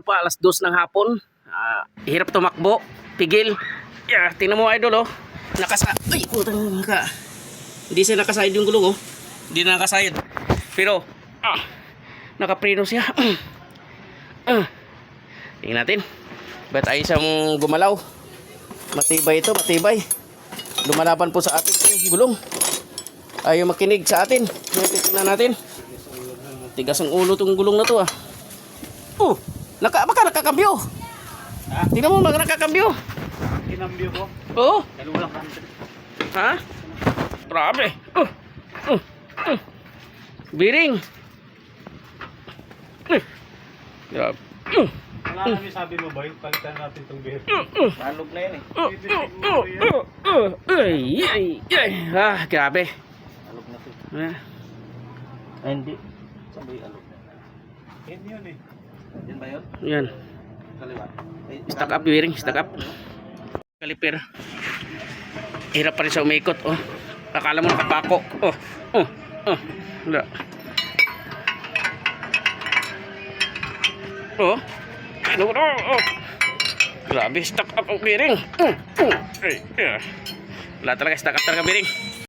Pa, alas dos ng hapon. Ah, hirap tumakbo. Pigil. Yeah, tingnan mo idol oh. Nakasa... Ay, putang naka... Hindi siya nakasayad yung gulong oh. Hindi na nakasayad. Pero, ah, nakapreno siya. ah. Tingnan natin. Ba't ay siyang gumalaw? Matibay ito, matibay. Lumalaban po sa atin yung gulong. Ayaw makinig sa atin. Tingnan natin. Tigas ang ulo tong gulong na to ah. Oh, naka, baka nakakambyo. Ha? Tingnan mo, baka nakakambyo. Kinambyo ko. Oo. Dalawa lang. Ha? Grabe. Uh, uh, uh. Biring. Uh. Grabe. Uh, Wala kami sabi mo ba, palitan natin itong beer. uh, uh. Salog na yan eh. Uh, uh, uh, uh, uh. Ay, ay, ay. Ah, grabe. Salog na ito. Ah, Ay, hindi. Saan ba yung alog? Yan yun eh. Yan ba yun? Yan. Kaliwa. Ay, Stack up, bearing. Stack up. Kaliper. Hirap pa rin sa umikot. Oh. Akala mo nakapako. Oh. Oh. Oh. Wala. Oh. Ano? Oh. oh. Grabe, stack up ang bearing. Mm. Mm. Ay, yeah. Wala talaga, stack up talaga bearing.